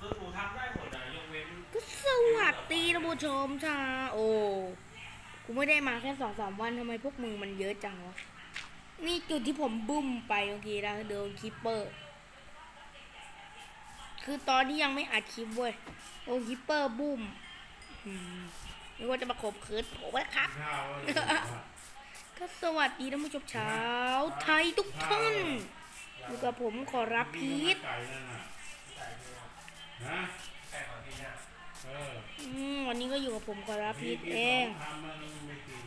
หนูทำได้หมดอะยกเว้นก็สวัสดีท่านผู้ชมชาโอ้กูไม่ได้มาแค่สองสามวันทำไมพวกมึงมันเยอะจังวะนี่จุดที่ผมบุ้มไปเมื่อกี้นะโดนคิปเปอร์ คือตอนที่ยังไม่อัดคลิปเว้ยโดนคิปเปอร์บุ้มอืมไม่ว่าจะมาขบคืนผมนะครับข้าวอะไรวะก็สวัสดีท่านผู้ชมเช้าไทยทุกท่านอยู่กับผมขอรับพีท ไก่นั่นน่ะเอออืมวันนี้ก็อยู่กับผมขอรับพีทเอง ทำมันไม่กิน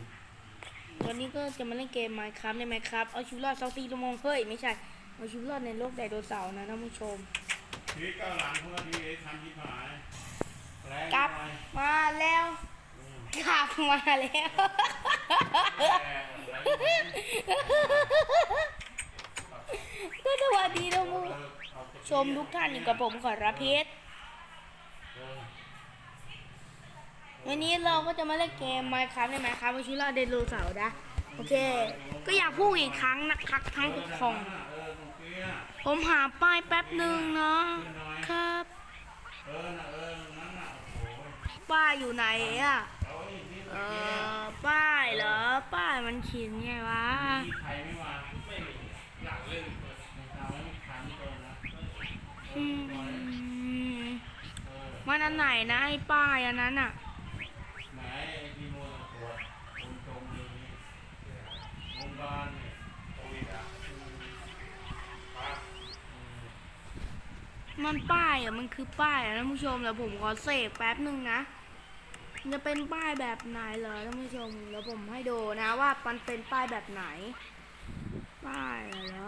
วันนี้ก็จะมาเล่นเกม Minecraft ใน Minecraft เอาชีวิตรอดเซาซีชั่วโมงเฮ้ยไม่ใช่ เอาชีวิตรอดในโลกไดโนเสาร์นะท่านผู้ชม พีก็หลังเพื่อที่ทำที่ผายแรงกลับหน่อยมาแล้ว กลับมาแล้ว ก็สวัสดีท่านผู้ชมทุกท่านอยู่กับผมขอรับเพชร เออ วันนี้เราก็จะมาเล่นเกม Minecraft ใน Minecraft เอาชีวิตรอดไดโนเสาร์นะ โอเค ก็อยากพูดอีกครั้งนะครับทั้งทุกคนเองผมหาป้ายแป๊บหนึ่งเนาะครับป้ายอยู่ไหนอะเออป้ายเหรอ ป้ายมันเขียนไงวะวันนั้นนะอืมเออมันอันไหนนะไอ้ป้ายอันนั้นอะ คือป้ายอะท่านผู้ชมแล้วผมขอเสกแป๊บหนึ่งนะจะเป็นป้ายแบบไหนเหรอท่านผู้ชมแล้วผมให้ดูนะว่ามันเป็นป้ายแบบไหน ป้ายเหรอ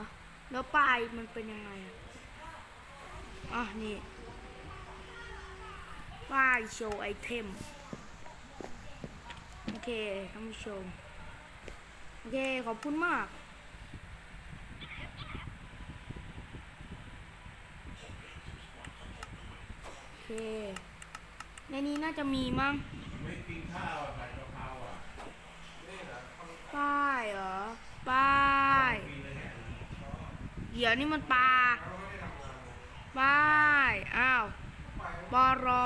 แล้วป้ายมันเป็นยังไงอะอะนี่ป้ายโชว์ไอเทมโอเคท่านผู้ชมโอเคขอบคุณมาก เค ในนี้น่าจะมีมั้งไม่กินข้าวอะผัดกะเพราอะนี่เหรอป้ายเหรอ ป้ายเลยเนี่ยเดี๋ยวนี่มันปลา ป้าย อ้าวปอรอ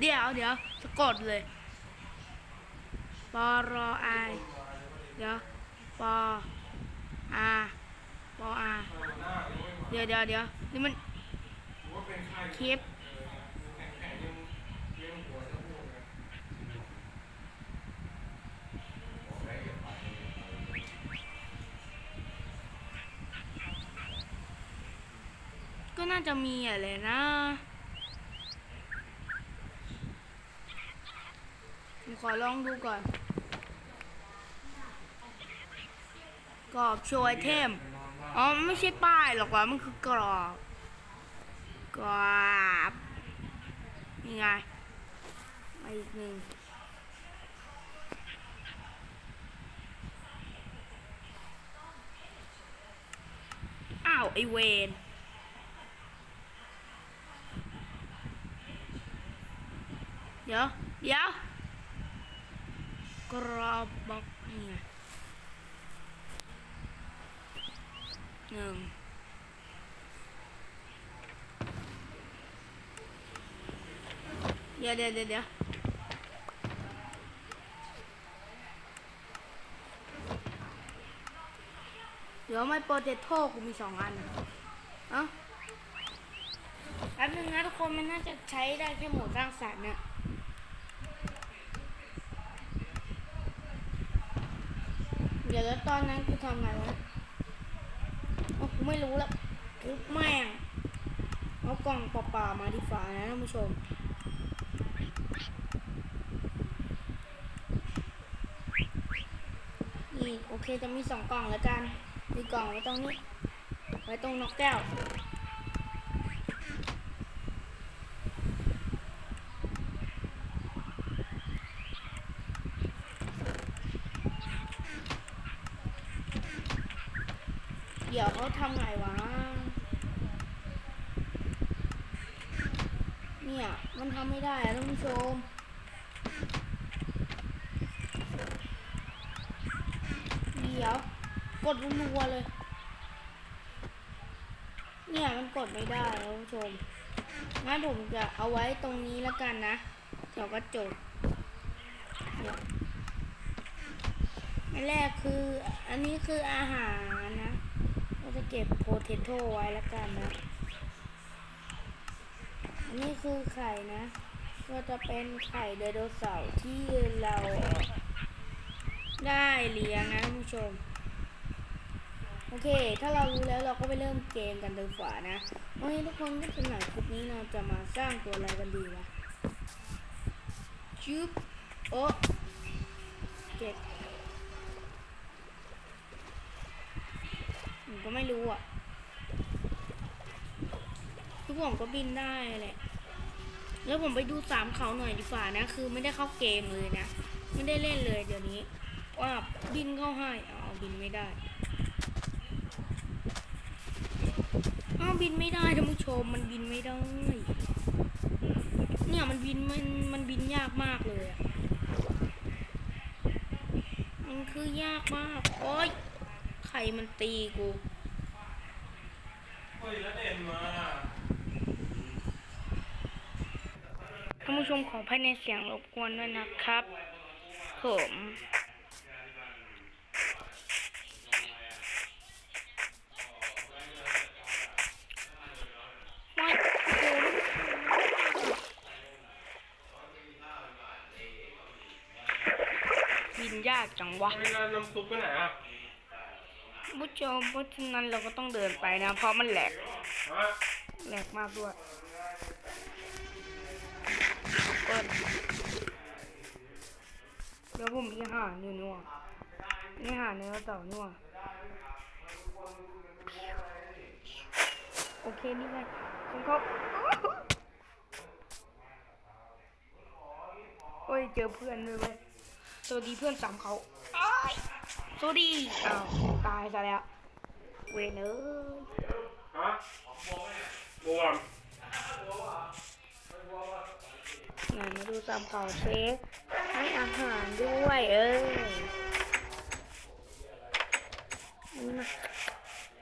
เดี๋ยวเดี๋ยวสะกดเลยปอรอไอเดี๋ยวปออาปออาเอเดี๋ยวเดี๋ยวเดี๋ยวนี่มันคลิป เออแข็งแข็งยังยังหัวจะพูดไงบอกได้อย่าไป ก็ น่าจะมีอะไรนะ ผมขอลองดูก่อน กรอบโชว์ไอเทม อ๋อ ไม่ใช่ป้ายหรอกวะมันคือกรอบ กรอบนี่ไงมาอีกหนึ่งอ้าว ไอเวน เดี๋ยว เดี๋ยว กรอบบอกนี่ไงหนึ่งเดี๋ยวเดี๋ยวเดี๋ยวเดี๋ยวเดี๋ยวไม่โปรเตโต้กูมีสองอันอะเอ้าแป๊บนึงนะทุกคนมันน่าจะใช้ได้แค่หมดสร้างสรรค์เนี่ยเดี๋ยว แล้วตอนนั้นกูทำไงวะอ้กูไม่รู้แล้วกูแม่งเอากล่องเปล่าๆมาที่ฝานะท่านผู้ชมนี่โอเคจะมีสองกล่องแล้วกันมีกล่องไว้ตรงนี้ ไว้ตรงนกแก้ว เดี๋ยวเขาทำไงวะ เนี่ย มันทำไม่ได้อะท่านผู้ชม เดี๋ยว ก ดรัวเลย เนี่ยมันกดไม่ได้แล้วท่านผู้ชมงั้นผมจะเอาไว้ตรงนี้แล้วกันนะแถวกระจกเนี่ยอันแรกคือ อันนี้คืออาหารนะก็จะเก็บโพเทโต้ไว้แล้วกันนะ อันนี้คือไข่นะ ก็จะเป็นไข่ไดโนเสาร์ที่เราได้เลี้ยงนะท่านผู้ชม อเค ถ้าเรารู้แล้วเราก็ไปเริ่มเกมกันเลยดีกว่านะโอเคทุกคนก็เป็นหนังคลิปนี้เราจะมาสร้างตัวอะไรกันดีวะจุ๊บโอ้เจ็ดผมก็ไม่รู้อะทุกผมก็บินได้แหละ แล้วผมไปดูสามเขาหน่อยดีกว่านะ คือไม่ได้เข้าเกมเลยนะ ไม่ได้เล่นเลยเดี๋ยวนี้ว่าบินเข้าให้อาเอาบินไม่ได้ บินไม่ได้ท่านผู้ชมมันบินไม่ได้ เนี่ยมันบินมันมันบินยากมากเลยอะมันคือยากมากโอ๊ยใครมันตีกูเฮ้ยแล้วเด่นมาท่านผู้ชมขอภายในเสียงรบกวนด้วยนะครับผมไม่ากจังวะไม่น่าน้ำซุปไปไหนอะผู้ชมเพราะฉะนั้นเราก็ต้องเดินไปนะ เพราะมันแหลกฮะแหลกมากด้วยเปิดเดี๋ยวผมมีอาหารอยู่นัวนี่อาหารเนื้อเต่านัวโอเคนี่ไงคุณครับโอ้ยเจอเพื่อนด้วยเว้ย สวัสดีเพื่อนสามเขาอ้ายสวัสดีอ้าวตายซะแล้ว เวนเอ้ยฮะบวมไหนมาดูตามเขาเช็คให้อาหารด้วย เออ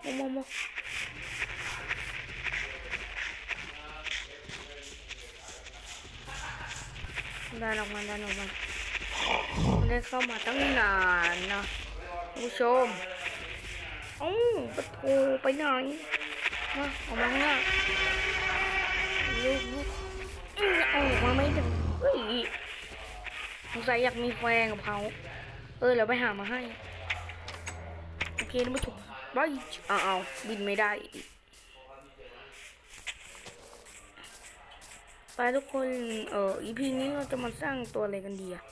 นี่มาโมโมโมดันออกมาดันออกมา ได้เข้ามาตั้งนานนะผู้ชมอ้าประตูไปไหนมาออกมาข้างหน้าลูกลูกอืมเอาออกมาไม่ได้เฮ้ยสงสัยอยากมีแฟนกับเขาเออเราไปหามาให้โอเคท่านผู้ชมไปเอาเอาบินไม่ได้ไปทุกคน เอออีพีนี้เราจะมาสร้างตัวอะไรกันดีอะ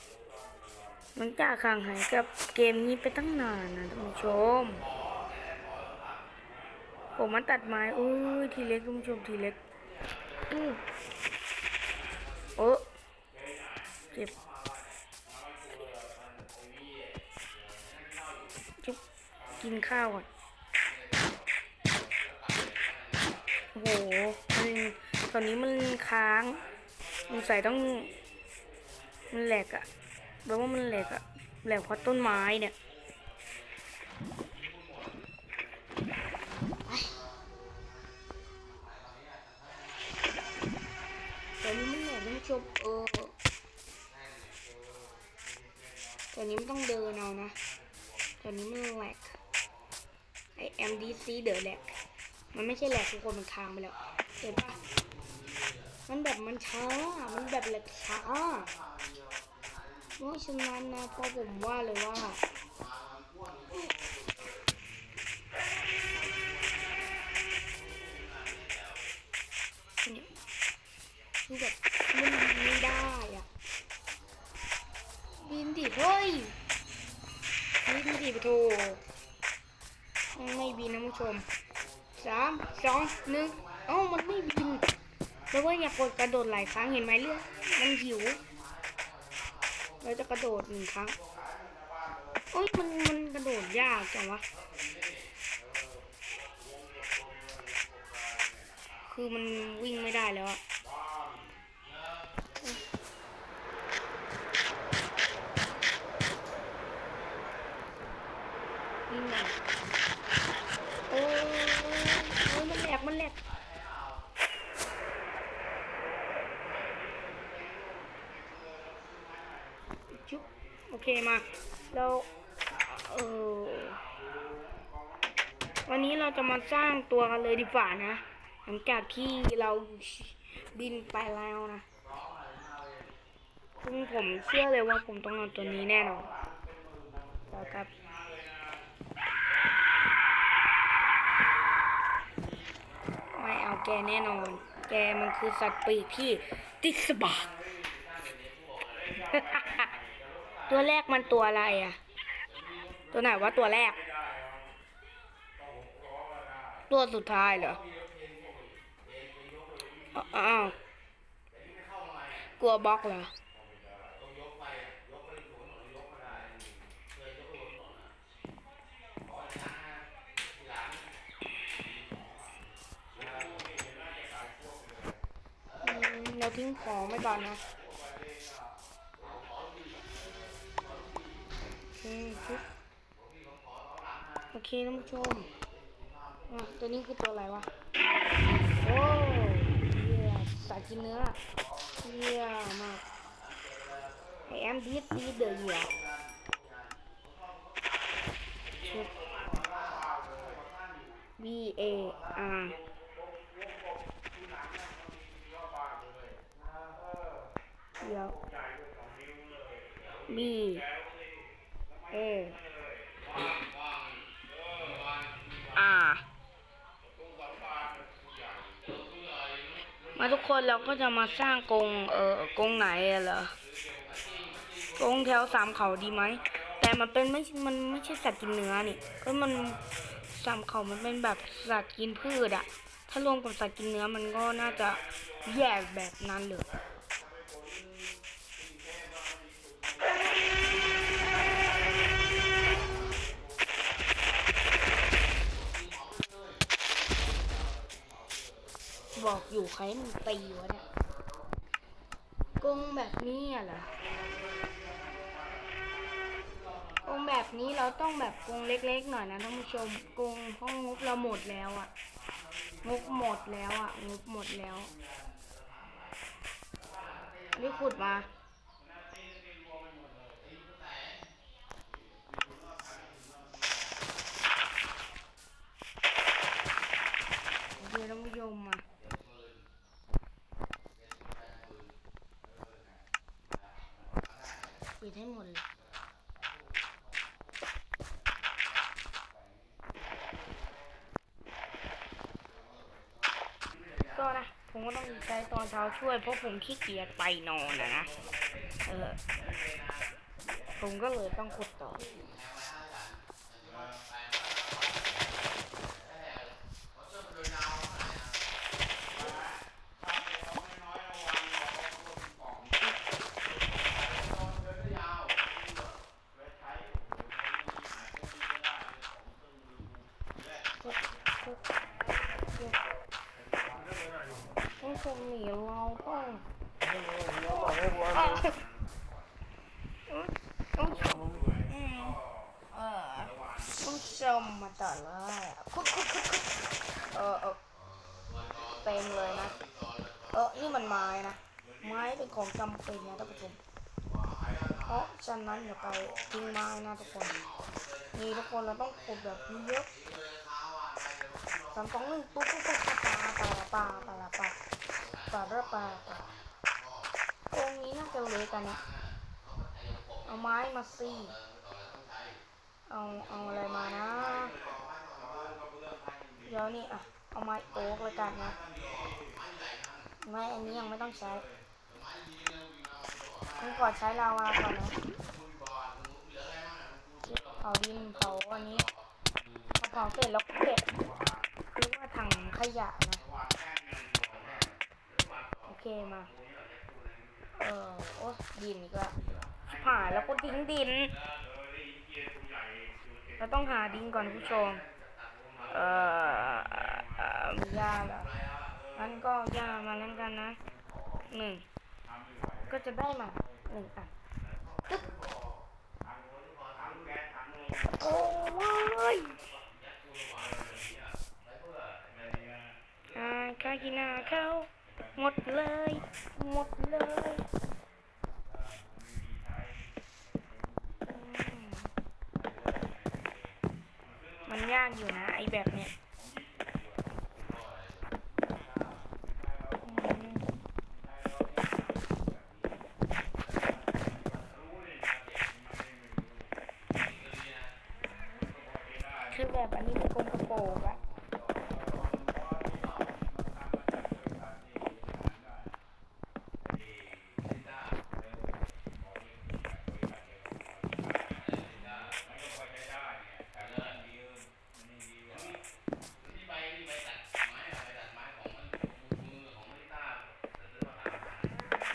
หลังจากห่างหายกับเกมนี้ไปตั้งนานนะท่านผู้ชม ผมมาตัดไม้อุ้ยทีเล็กท่านผู้ชมทีเล็กอือโอ้เจ็บจุ๊บกินข้าวก่อนโอ้โหมันตอนนี้มันค้างมันใส่ต้อง มันแหลกอะ แปลว่ามันแหลกอะแหลกเพราะต้นไม้เนี่ยตอนนี้มันแหลกท่านผู้ชมเออตอนนี้มันต้องเดินเอานะตอนนี้มันแหลกไอ MDC เดอแหลกมันไม่ใช่แหลกทุกคนมันค้างไปแล้วเห็นปะมันแบบมันช้า มันแบบแหลกช้า เพราะฉะนั้นนะพอผมว่าเลยว่าเนี่ยคือแบบมันบินไม่ได้อะบินดิเฮ้ยบินดิปะโถไม่บินนะผู้ชมสามสองหนึ่งเอ้ามันไม่บินแล้วว่าอยากกดกระโดดหลายครั้งเห็นไหมเลือดมันหิว เราจะกระโดดหนึ่งครั้ง โอ้ยมันมันกระโดดยากจังวะ คือมันวิ่งไม่ได้แล้วอะ นี่ไงโอ้ยโอ้ยมันแหลก มันแหลก โอเคมาเราเออวันนี้เราจะมาสร้างตัวกันเลยดีกว่านะ หลังจากที่เราบินไปแล้วนะซึ่งผมเชื่อเลยว่าผมต้องเอาตัวนี้แน่นอนแล้วครับไม่เอาแกแน่นอน แกมันคือสัตว์ปีกที่ติดสบัด ตัวแรกมันตัวอะไรอะ ตัวไหนว่าตัวแรก ตัวสุดท้ายเหรอ อ้าว กลัวบล็อกเหรอเราทิ้งของไปก่อนนะ เคชุดโอเคท่านผู้ชมอะตัวนี้คือตัวอะไรวะ โอ้เยี่ยสายกินเนื้อเยี่ยมากไอแอมดีดดีเดอร์เยี่ยชุด B A R เดี๋ยว B A R มาทุกคนเราก็จะมาสร้างกรงเอ่อกรงไหนอะเหรอกรงแถวสามเขาดีไหมแต่มันเป็นไม่มันไม่ใช่สัตว์กินเนื้อนี่ก็มันสามเขามันเป็นแบบสัตว์กินพืชอะถ้ารวมกับสัตว์กินเนื้อมันก็น่าจะแยกแบบนั้นเลย บอกอยู่ใครมึงตีวะเนี่ยกรงแบบนี้เหรอกรงแบบนี้เราต้องแบบกรงเล็กๆหน่อยนะท่านผู้ชมกรงห้องงบเราหมดแล้วอะงบหมดแล้วอะงบหมดแล้วนี่ขุดมาโอเคท่านผู้ชมมา ปิดให้หมดเลยก็นะ ผมก็ต้องใช้ตอนเช้าช่วย เพราะผมขี้เกียจไปนอนนะนะ เออ ผมก็เลยต้องขุดต่อ ต้องชมหนีเราต้องต้องชมอืมเออ ต้องชมมาต่อเลยคุดคุดคุดคุดเออเออเต็มเลยนะ เออ นี่มันไม้นะ ไม้เป็นของจำเป็นนะท่านผู้ชมเพราะฉะนั้นอย่าไปทิ้งไม้นะทุกคน นี่ทุกคนเราต้องขุดแบบนี้เยอะสามสองหนึ่งปุ๊บปุ๊บปุ๊บปลาปลาปลาปลาปลาปลาปลาปลาปลาตรงนี้น่าจะเล็กกันนะ เอาไม้มาสิ เอาเอาอะไรมานะ เดี๋ยวนี่อะ เอาไม้โอ๊กเลยกันนะ ไม้อันนี้ยังไม่ต้องใช้ต้องก่อนใช้ลาวาก่อนนะเผาดินเผาอันนี้พอเผาเสร็จแล้วเก็บเรียกว่าถังขยะนะ โอเคมา เออโอ้ดินอีกแล้วผ่านแล้วก็ทิ้งดิน เราต้องหาดินก่อนผู้ชม เอ่อเอ่อมีหญ้าเหรองั้นก็หญ้ามาแล้วกันนะหนึ่งก็จะได้มาหนึ่งอันโอ้ยอาคากินาเขาหมดเลย หมดเลย ยากอยู่นะไอแบบเนี้ยอืมคือแบบอันนี้เป็นกลมกระโปรงอะ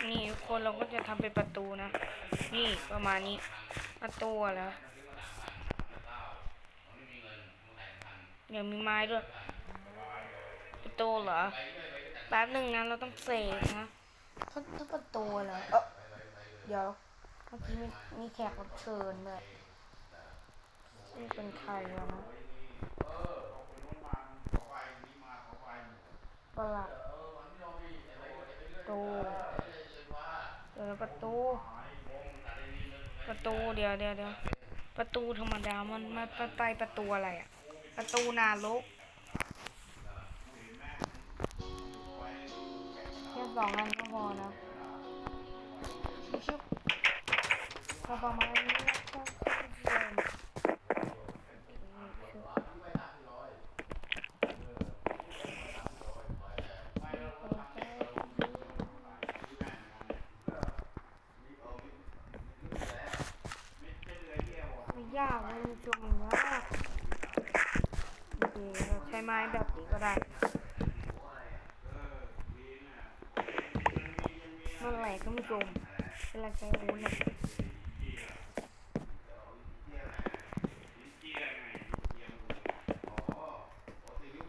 นี่ทุกคน เป็นประตูนะ นี่ประมาณนี้ประตูแล้วเดี๋ยวมีไม้ด้วยประตูเหรอแป๊บหนึ่งนะเราต้องเสกนะถ้าถ้าประตูเหรอเออเดี๋ยวเมื่อกี้มีมีแขกรับเชิญด้วยนี่เป็นใครวะนะประหลัดประตู เดี๋ยวประตู ประตูเดี๋ยวเดี๋ยวเดี๋ยวประตูธรรมดามันมาไปไปประตูอะไรอะประตูนาลกแค่สองอันก็พอนะชุบพอประมาณนี้แล้วก็เดินำลังใจวุ้นอะ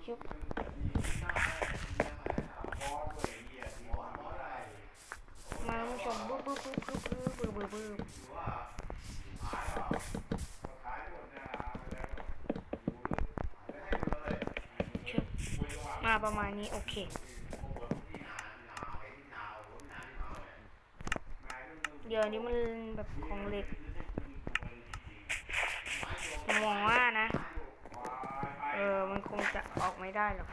ชุบมาผู้ชมบึ้บบึ้บบึ้บบึ้บบึ้บบึ้บบึ้บมาประมาณนี้ โอเค เดี๋ยวนี้มันแบบของเหล็กผมมองว่านะ เออ มันคงจะออกไม่ได้หรอก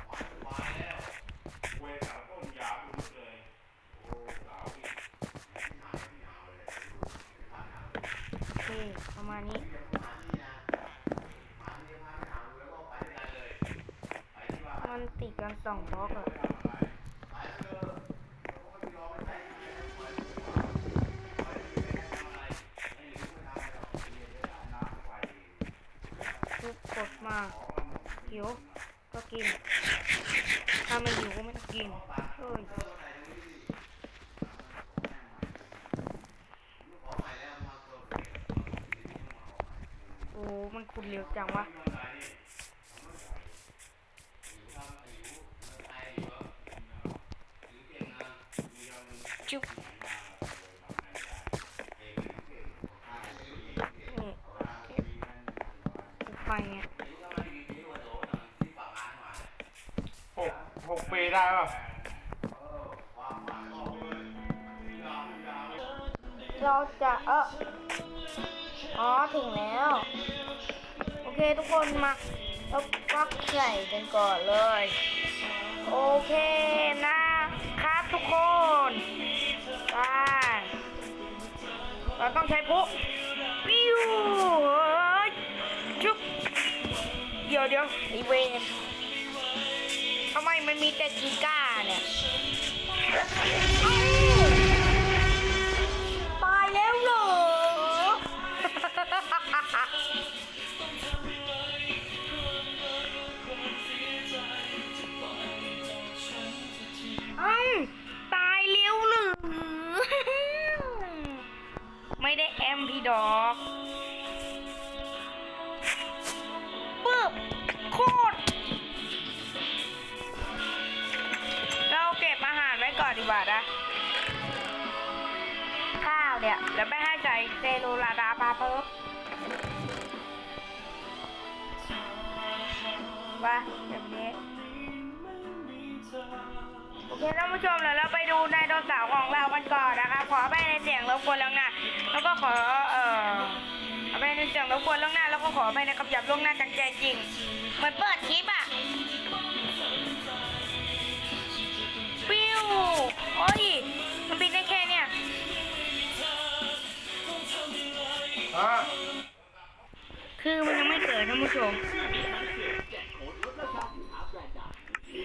โอเคประมาณนี้มันติดกันสองบล็อกอะ หิวก็กิน ถ้าไม่หิวก็ไม่ต้องกินเอ้ยโอ้ มันขุดเร็วจังวะ จุ๊บนี่ไปเนี่ย หกปีได้ป่ะเราจะเอออ๋อถึงแล้ว โอเคทุกคนมาเราปักใส่กันก่อนเลย โอเคนะครับทุกคนไปเราต้องใช้พุปิ้วเฮ้ยชุบเดี๋ยวเดี๋ยวไอเวน มมันมีแต่กีก้าเนี่ย อเคท่านผู้ชมเดี๋ยวเราไปดูไดโนเสาร์ของเรากันก่อนนะคะขอไปในเสียงรบกวนล้วนะแล้วก็ขอเอ่อเอไปในเสียงรบกวนล่วงหน้า แล้วก็ขออภัยนครับอย่าล่วงหน้าจากใจจริงเหมือนเปิดคลิปอะปิ้วโอ้ยมันบินได้แค่เนี่ยอะคือมันยังไม่เกิดท่านผู้ชม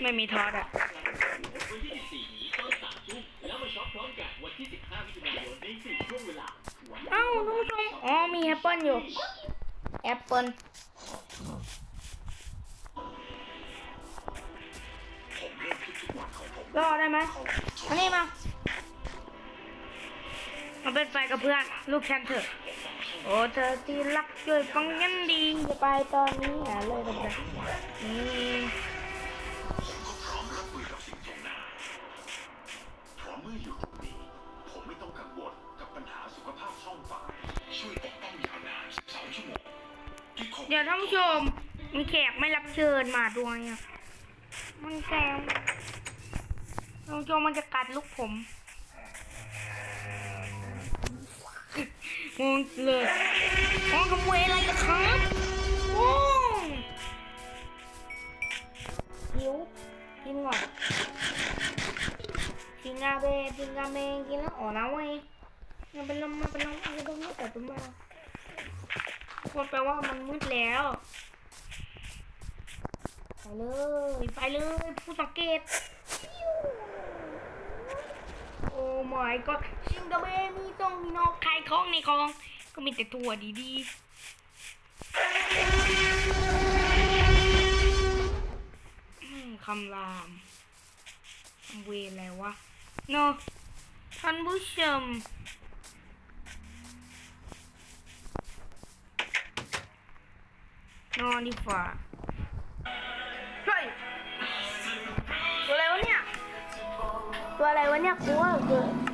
ไม่มีทอดอะ เอ้าท่านผู้ชมอ๋อมีแอปเปิลอยู่ แอปเปิลรอได้ไหมอันนี้มามาเป็นไฟกับเพื่อน ลูกฉันเถอะ โอ้เธอที่รักช่วยฟังยันดีจะไปตอนนี้หาเลยกันนะนี่ เดี๋ยวท่านผู้ชม มีแขกไม่รับเชิญมาด้วยอะมันแซวท่านผู้ชมมันจะกัดลูกผมงงเลยมองขโมยอะไรกันครับโอ้หิวกินก่อนกินกาเบกินกาเบกินแล้วอ๋อนะเว้ยมันเป็นลมมันเป็นลมมันเป็นลมแต่ตัวมา คนแปลว่ามันมืดแล้ว ไปเลย ไปเลย ผู้สังเกต โอ้ my god ชิงกาเบมีต้องมีนอกขายของในคลอง ก็มีแต่ถั่วดีๆอืมคำรามเวรอะไรวะเนาะท่านผู้ชม นอนดีกว่าเฮ้ยตัวอะไรวะเนี่ย ตัวอะไรวะเนี่ยกลัวเหลือเกิน